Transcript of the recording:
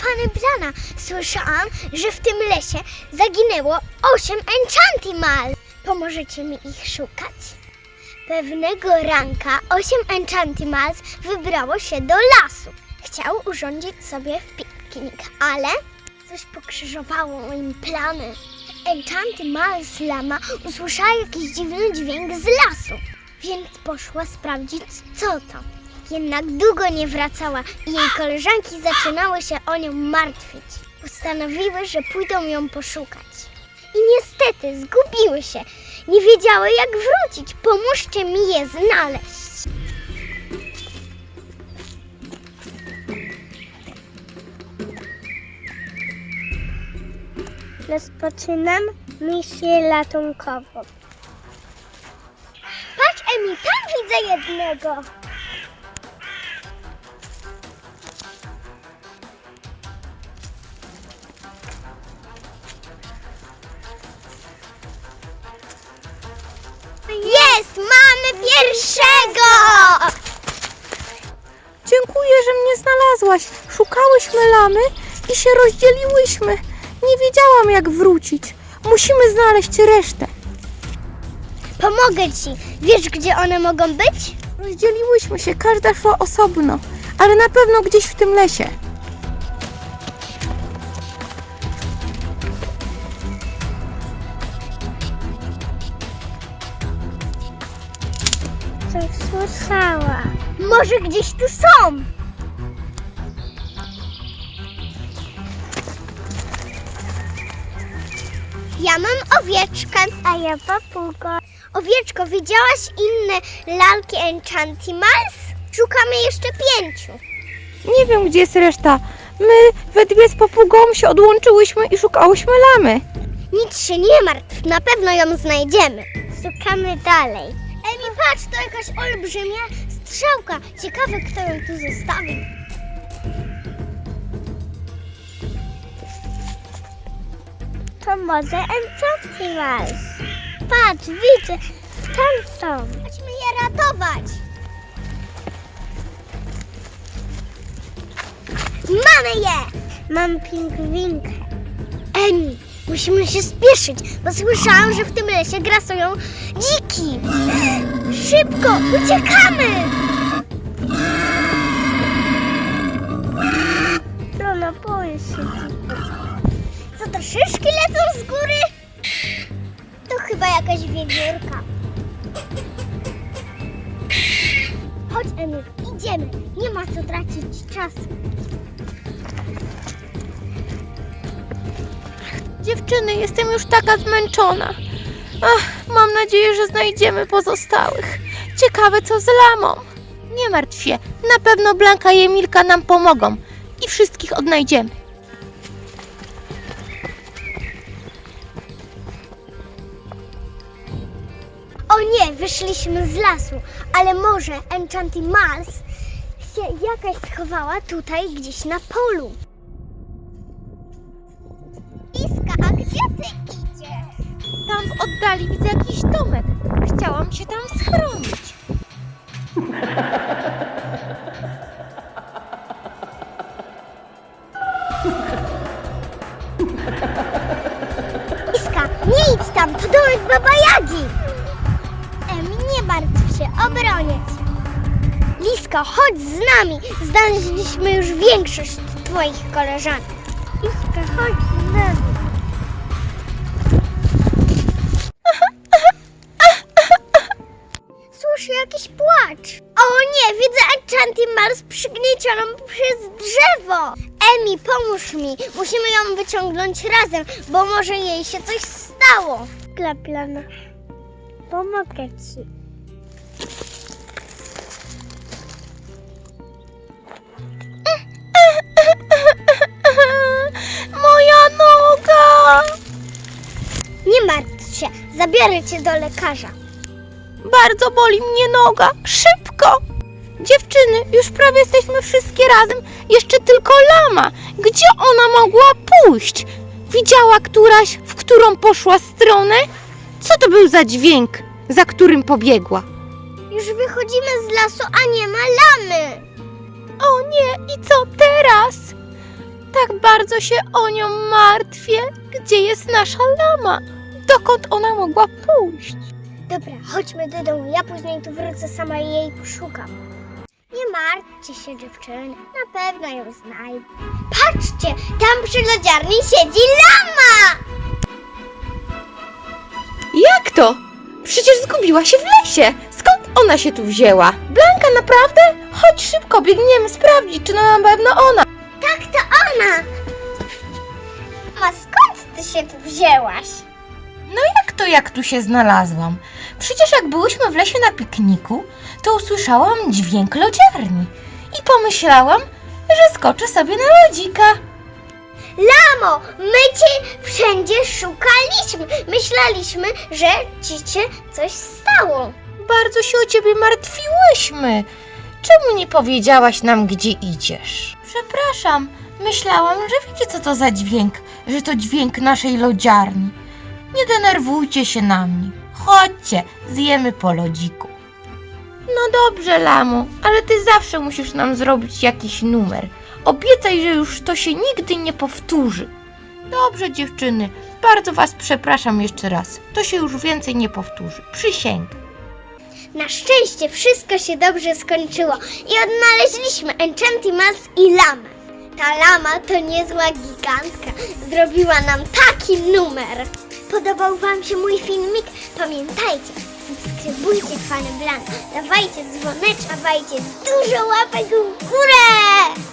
fany plana. Słyszałam, że w tym lesie zaginęło osiem Enchantimals. Pomożecie mi ich szukać? Pewnego ranka osiem Enchantimals wybrało się do lasu. Chciał urządzić sobie piknik, ale coś pokrzyżowało im plany. Enchantimals lama usłyszała jakiś dziwny dźwięk z lasu, więc poszła sprawdzić, co to. Jednak długo nie wracała i jej koleżanki zaczynały się o nią martwić. Postanowiły, że pójdą ją poszukać. I niestety zgubiły się. Nie wiedziały jak wrócić. Pomóżcie mi je znaleźć. Rozpoczynam misję ratunkową. Patrz, Emi, tam widzę jednego. Pierwszego! Dziękuję, że mnie znalazłaś. Szukałyśmy lamy i się rozdzieliłyśmy. Nie wiedziałam, jak wrócić. Musimy znaleźć resztę. Pomogę ci. Wiesz, gdzie one mogą być? Rozdzieliłyśmy się, każda szła osobno, ale na pewno gdzieś w tym lesie. Słyszała. Może gdzieś tu są. Ja mam owieczkę, a ja papugo. Owieczko, widziałaś inne lalki Enchantimals? Szukamy jeszcze pięciu. Nie wiem, gdzie jest reszta. My we dwie z papugą się odłączyłyśmy i szukałyśmy lamy. Nic się nie martw, na pewno ją znajdziemy. Szukamy dalej. Emi, patrz, to jakaś olbrzymia strzałka. Ciekawe, kto ją tu zostawił. To może Enchantimals. Patrz, widzę, tam są. Chodźmy je ratować. Mamy je! Mam pingwinkę. Emi, musimy się spieszyć, bo słyszałam, że w tym lesie grasują dziki. Szybko, uciekamy! Luna, boję się. Co to, szyszki lecą z góry? To chyba jakaś wiewiórka. Chodź, Emi, idziemy. Nie ma co tracić czasu. Dziewczyny, jestem już taka zmęczona. Ach, mam nadzieję, że znajdziemy pozostałych. Ciekawe, co z lamą. Nie martw się, na pewno Blanka i Emilka nam pomogą i wszystkich odnajdziemy. O nie, wyszliśmy z lasu, ale może Enchantimals się jakaś schowała tutaj gdzieś na polu. Iska, idziesz? Tam w oddali widzę jakiś domek. Chciałam się tam schronić. Iska, nie idź tam, to domek Baba Jagi. Emi, nie martw się, obronię cię. Lisko, chodź z nami. Znaleźliśmy już większość twoich koleżanek. Iska, chodź z nami. Widzę Enchantimals przygniecioną przez drzewo. Emi, pomóż mi. Musimy ją wyciągnąć razem, bo może jej się coś stało. Dla plana. Pomogę ci. Moja noga! Nie martw się, zabiorę cię do lekarza. Bardzo boli mnie noga. Szybko! Dziewczyny, już prawie jesteśmy wszystkie razem. Jeszcze tylko lama. Gdzie ona mogła pójść? Widziała któraś, w którą poszła stronę? Co to był za dźwięk, za którym pobiegła? Już wychodzimy z lasu, a nie ma lamy. O nie, i co teraz? Tak Bardzo się o nią martwię. Gdzie jest nasza lama? Dokąd ona mogła pójść? Dobra, chodźmy do domu. Ja później tu wrócę sama i jej poszukam. Martwcie się, dziewczyny. Na pewno ją znajdę. Patrzcie, tam przy lodziarni siedzi lama! Jak to? Przecież zgubiła się w lesie. Skąd ona się tu wzięła? Blanka, naprawdę? Chodź szybko, biegniemy sprawdzić, czy na pewno ona. Tak, to ona! A skąd ty się tu wzięłaś? No jak to, jak tu się znalazłam? Przecież jak byłyśmy w lesie na pikniku, to usłyszałam dźwięk lodziarni i pomyślałam, że skoczę sobie na lodzika. Lamo, my cię wszędzie szukaliśmy. Myśleliśmy, że ci się coś stało. Bardzo się o ciebie martwiłyśmy. Czemu nie powiedziałaś nam, gdzie idziesz? Przepraszam, myślałam, że wiecie, co to za dźwięk, że to dźwięk naszej lodziarni. Nie denerwujcie się na mnie. Chodźcie, zjemy po lodziku. No dobrze, Lamo, ale ty zawsze musisz nam zrobić jakiś numer. Obiecaj, że już to się nigdy nie powtórzy. Dobrze, dziewczyny, bardzo was przepraszam jeszcze raz. To się już więcej nie powtórzy. Przysięgam. Na szczęście wszystko się dobrze skończyło i odnaleźliśmy Enchantimals i lamę. Ta lama to niezła gigantka. Zrobiła nam taki numer. Podobał Wam się mój filmik? Pamiętajcie, subskrybujcie Fany Blank, dawajcie dzwoneczka, dawajcie dużo łapek w górę!